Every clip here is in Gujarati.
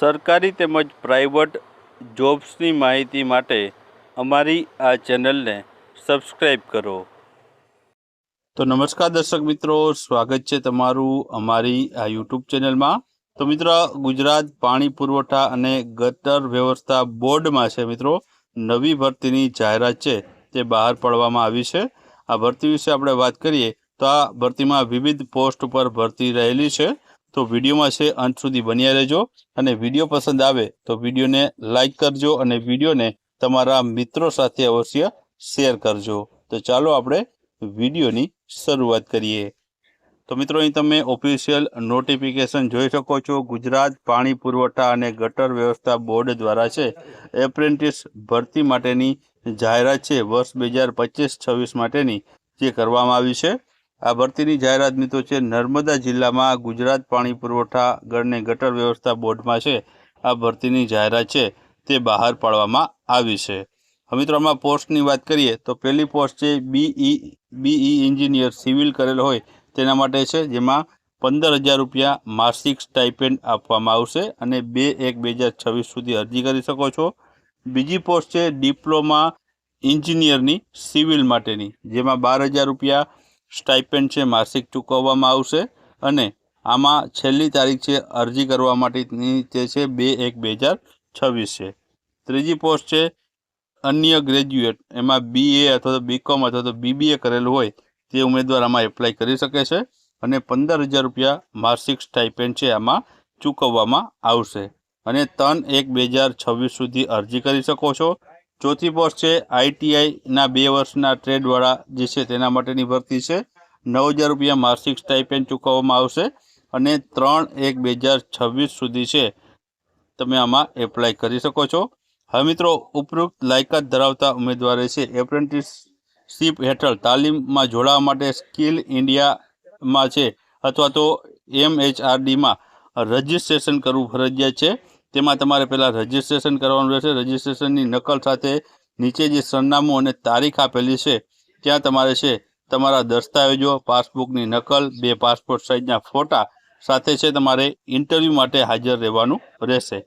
સરકારી તેમજ પ્રાઇવેટ જોબ્સની માહિતી માટે અમારી આ ચેનલને સબસ્ક્રાઈબ કરો. તો નમસ્કાર દર્શક મિત્રો, સ્વાગત છે તમારું અમારી આ યુટ્યુબ ચેનલમાં. તો મિત્રો ગુજરાત પાણી પુરવઠા અને ગટર વ્યવસ્થા બોર્ડમાં છે મિત્રો, નવી ભરતીની જાહેરાત છે, તે બહાર પાડવામાં આવી છે. આ ભરતી વિશે આપણે વાત કરીએ તો આ ભરતીમાં વિવિધ પોસ્ટ ઉપર ભરતી રહેલી છે. તો વિડીયોમાં છે, અંત સુધી બન્યા રહેજો. અને વીડિયો પસંદ આવે તો વિડીયોને લાઈક કરજો અને વિડીયોને તમારા મિત્રો સાથે અવશ્ય શેર કરજો. તો ચાલો આપણે વિડીયોની શરૂઆત કરીએ. તો મિત્રો, અહીં તમે ઓફિશિયલ નોટિફિકેશન જોઈ શકો છો. ગુજરાત પાણી પુરવઠા અને ગટર વ્યવસ્થા બોર્ડ દ્વારા છે, એપ્રેન્ટિસ ભરતી માટેની જાહેરાત છે. વર્ષ બે હજાર પચીસ છવ્વીસ માટેની જે કરવામાં આવી છે. આ ભરતીની જાહેરાત મિત્રો છે, નર્મદા જિલ્લામાં ગુજરાત પાણી પુરવઠા ગણને ગટર વ્યવસ્થા બોર્ડમાં છે. આ ભરતીની જાહેરાત છે, તે બહાર પાડવામાં આવી છે. હવે મિત્રો આમાં પોસ્ટની વાત કરીએ, તો પહેલી પોસ્ટ છે, બીઈ બીઈ એન્જિનિયર સિવિલ કરેલ હોય તેના માટે છે, જેમાં પંદર હજાર રૂપિયા માસિક સ્ટાઇપેન્ડ આપવામાં આવશે અને બે એક બે હજાર છવ્વીસ સુધી અરજી કરી શકો છો. બીજી પોસ્ટ છે, ડિપ્લોમા એન્જિનિયરની સિવિલ માટેની, જેમાં બાર હજાર રૂપિયા સ્ટાઇપેન્ડ છે, માસિક ચૂકવવામાં આવશે અને આમાં છેલ્લી તારીખ છે, અરજી કરવા માટેની તે છે, બે એક બે હજાર છવ્વીસ છે. ત્રીજી પોસ્ટ છે, અન્ય ગ્રેજ્યુએટ, એમાં બીએ અથવા તો બીકોમ અથવા તો બીબીએ કરેલું હોય તે ઉમેદવાર આમાં એપ્લાય કરી શકે છે અને પંદર હજાર રૂપિયા માસિક સ્ટાઇપેન્ડ છે આમાં ચૂકવવામાં આવશે. અને ત્રણ એક બે હજાર છવ્વીસ સુધી અરજી કરી શકો છો. ચોથી પોસ્ટ છે આઈટીઆઈના બે વર્ષના ટ્રેડવાળા જે છે તેના માટેની ભરતી છે. નવ હજાર રૂપિયા માસિક સ્ટાઇપેન્ડ ચૂકવવામાં આવશે અને ત્રણ એક બે હજાર છવ્વીસ સુધી છે. તમે આમાં એપ્લાય કરી શકો છો. હવે મિત્રો, ઉપરોક્ત લાયકાત ધરાવતા ઉમેદવારે છે એપ્રેન્ટિસશીપ હેઠળ તાલીમમાં જોડાવા માટે સ્કિલ ઇન્ડિયામાં છે અથવા તો એમએચઆરડીમાં રજિસ્ટ્રેશન કરવું ફરજિયાત છે. તેમાં તમારે પહેલાં રજિસ્ટ્રેશન કરવાનું રહેશે. રજિસ્ટ્રેશનની નકલ સાથે નીચે જે સરનામું અને તારીખ આપેલી છે, ત્યાં તમારે છે, તમારા દસ્તાવેજો, પાસબુકની નકલ, બે પાસપોર્ટ સાઇઝના ફોટા સાથે છે તમારે ઇન્ટરવ્યૂ માટે હાજર રહેવાનું રહેશે.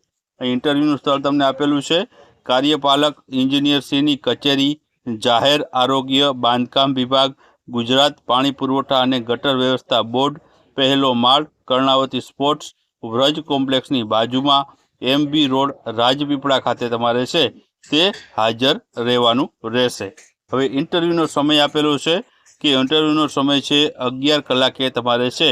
ઇન્ટરવ્યૂનું સ્થળ તમને આપેલું છે, કાર્યપાલક એન્જિનિયર શ્રીની કચેરી, જાહેર આરોગ્ય, બાંધકામ વિભાગ, ગુજરાત પાણી પુરવઠા અને ગટર વ્યવસ્થા બોર્ડ, પહેલો માળ, કર્ણાવતી સ્પોર્ટ્સ, વ્રજ કોમ્પ્લેક્સની બાજુમાં એમબી રોડ રાજપીપળા ખાતે તમારે છે, તે હાજર રહેવાનું રહેશે. હવે ઇન્ટરવ્યૂનો સમય આપેલો છે કે ઇન્ટરવ્યૂનો સમય છે અગિયાર કલાકે તમારે છે,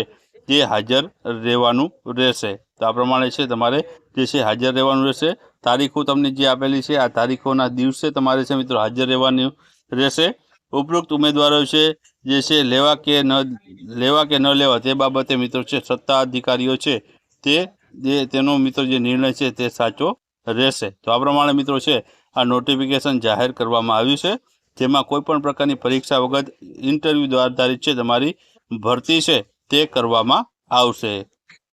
તે હાજર રહેવાનું રહેશે. તો આ પ્રમાણે છે તમારે જે છે હાજર રહેવાનું રહેશે. તારીખો તમને જે આપેલી છે, આ તારીખોના દિવસે તમારે છે મિત્રો હાજર રહેવાનું રહેશે. ઉપરોક્ત ઉમેદવારો છે, જે છે લેવા કે ન, લેવા કે ન લેવા તે બાબતે મિત્રો છે સત્તા અધિકારીઓ છે, તે જે તેનો મિત્રો જે નિર્ણય છે તે સાચો રહેશે. તો આ પ્રમાણે મિત્રો છે, આ નોટિફિકેશન જાહેર કરવામાં આવ્યું છે. જેમાં કોઈ પણ પ્રકારની પરીક્ષા વગર ઇન્ટરવ્યૂ આધારિત છે, તમારી ભરતી છે તે કરવામાં આવશે.